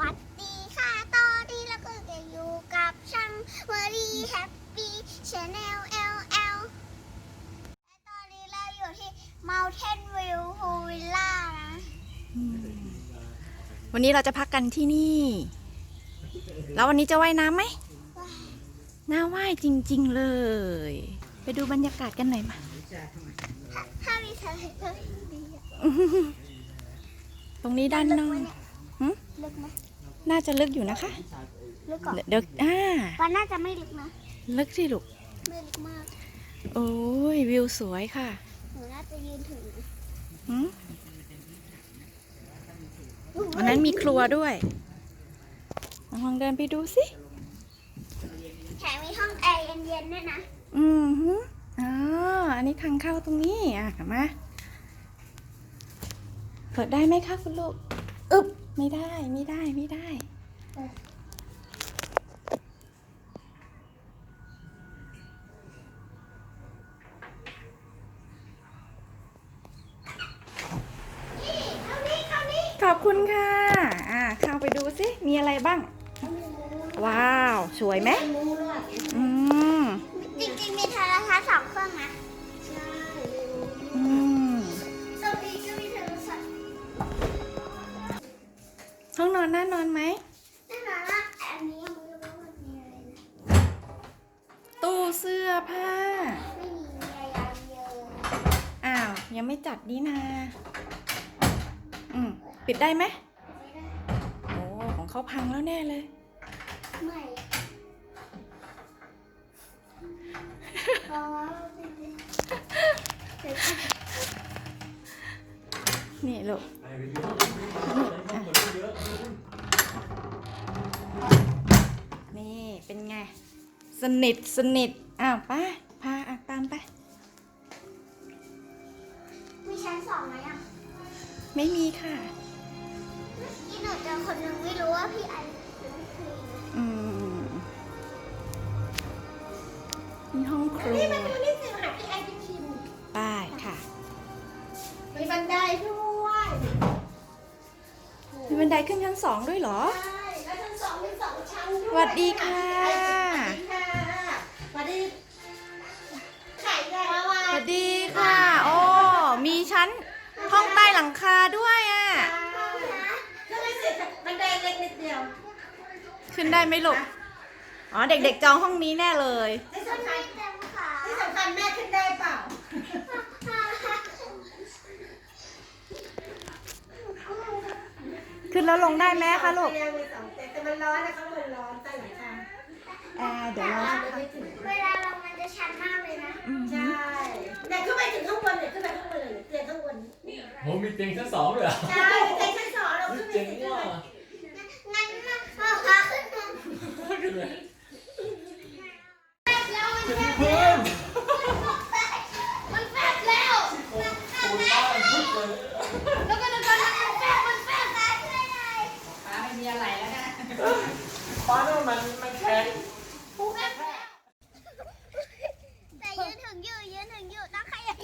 วัสดีค่ะ ตอนนี้เราก็จะอยู่กับช่างวอรี่แฮปปี้ชาแนล LL และตอนนี้เราอยู่ที่ Mountain View Pool Villa นะวันนี้เราจะพักกันที่นี่ แล้ววันนี้จะว่ายน้ำไหมน่าว่ายจริง ๆ เลย ไปดูบรรยากาศกันหน่อยมา ถ้ามีทะเลก็ดีอะตรงนี้ด้านนอกหึ ลึกไหมน่าจะลึกอยู่นะคะ ลึกก่อนเดี๋ยวเดี๋ยวอ่าวันน่าจะไม่ลึกนะ ลึกสิลูก ไม่ลึกมาก โอ้ยวิวสวยค่ะ หนูน่าจะยืนถึงหืมวันนั้นมีครัวด้วยลองเดินไปดูสิแถมมีห้องแอร์เย็นๆด้วยนะ อืมฮึอ๋อ อันนี้ทางเข้าตรงนี้ อะกลับมา เปิดได้ไหมคะคุณลูก อึบ ไม่ได้ไม่ได้ไม่ได้นี่เข้านี่เข้านี่ขอบคุณค่ะ อ่า เข้าไปดูสิ มีอะไรบ้าง ว้าว สวยไหมอืม ห้องนอนน่านอนไหมแน่นอนว่าอันนี้ยังไม่รู้ว่ามันมีอะไรนะตู้เสื้อผ้า ไม่มีอะไรเยอะอ้าว ยังไม่จัดนี่นาอืมปิดได้ไหมไม่ได้โอ้ของเขาพังแล้วแน่เลย ไม่เพราะว่าเป็นเด็กนี่ลูก นี่เป็นไง สนิทสนิทอ้าวไปพาอะตามไป มีชั้นสองไหมอะไม่มีค่ะที่หนูเจอคนหนึ่งไม่รู้ว่าพี่ไอหรือพี่ครีมอืมนี่ห้องครัวนี่มาดูนี่สิหาพี่ไอพี่ครีมไปค่ะ มีบันไดด้วยมี บันไดขึ้นชั้นสองด้วยเหรอ ใช่แล้วชั้นสองมีสองชั้นด้สวยวัสดีค่ะ สวัสดีไข่แดงมาสวัสดีค่ะ โอ้ มีชั้นห้องใต้หลังคาด้วยอะก็ไม่เสร็จบันไดเล็กนิดเดียวขึ้นได้ไหมลูก อ๋อ เด็กๆจองห้องนี้แน่เลย ที่สำคัญเต็มขาที่สำคัญแม่ขึ้นได้เปล่า นแล้วลงได้ไหมคะลูกเตียงมีสองเตียงแต่มันร้อนนะคะมันร้อนใต้หลังคาแอร์เดี๋ยวเราไม่ถึงเวลาลงมันจะชันมากเลยนะอืมใช่แต่ขึ้นไปถึงข้างบนเนี่ยขึ้นไปข้างบนเลยเตียงข้างบนโหมีเตียงชั้นสองเลยเหรอใช่เตียงชั้นสองเราเฮ้ยขึ้นไปเจ๋งถึงขึ้นว่ะไปงั้นนะพ่อพาขึ้นมาแล้วมันแฟบ เพิ่ม มันแฟบแล้วมันแฟบแล้ว พึ่งเลย แล้วก็จะตอนนั้นมันแฟบมันแฟบได้ช่วยหน่อย ป้าโน่นมันมันแข็ง แฟบแล้วแต่ยืนถึงอยู่ยืนถึงอยู่ต้องขยับ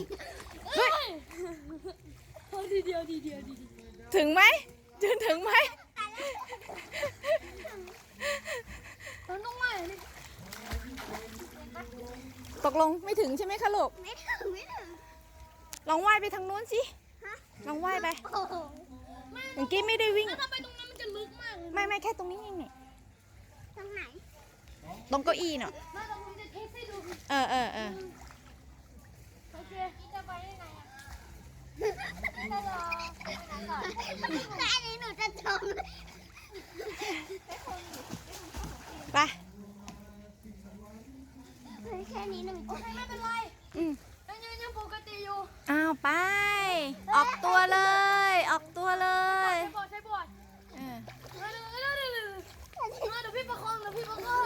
ถึงไหมถึงถึงไหมมันต้องมาเลยตกลงไม่ถึงใช่ไหมคะลูกไม่ถึงไม่ถึงลองว่ายไปทางนู้นสิฮะลองว่ายไปโอ้โหเมื่อกี้ไม่ได้วิ่งถ้าไปตรงนั้นมันจะลึกมากเลยไม่ไม่แค่ตรงนี้เองนี่ตรงไหน ตรงเก้าอี้เนาะ มาตรงนี้จะเทสให้ดู เออเออเออ โอเคจะไปได้ไงอะจะรอ แค่นี้หนูจะจมไปแค่นี้หนูโอเคไม่เป็นไรอืมยังยังยังปกติอยู่อ้าวไป ออกตัวเลย ออกตัวเลยใช้บอร์ดใช้บอร์ดเออเร็วเร็วเร็วเร็วเร็วเดี๋ยวพี่ประคองเดี๋ยวพี่ประคอง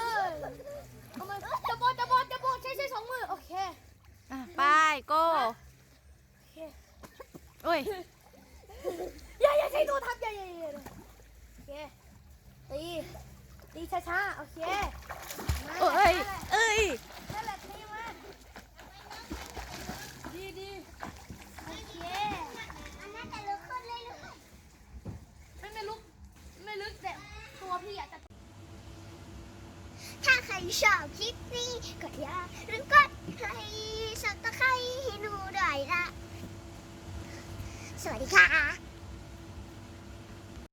เอามาจะบอร์ดจะบอร์ดจะบอร์ดใช้ใช้สองมือโอเคอะไปโก้โอ้ยอย่ ช่าโอเคเอ้ยเอ้ยดีดีโอเคไม่ไม่ลึกไม่ลึกแต่ตัวพี่อยากจถ้าใครชอบคลิปนี้ก็อย่าลืมกดไลค์สับตะคร้ให้หนูด้วยละสวัสดีค่ะ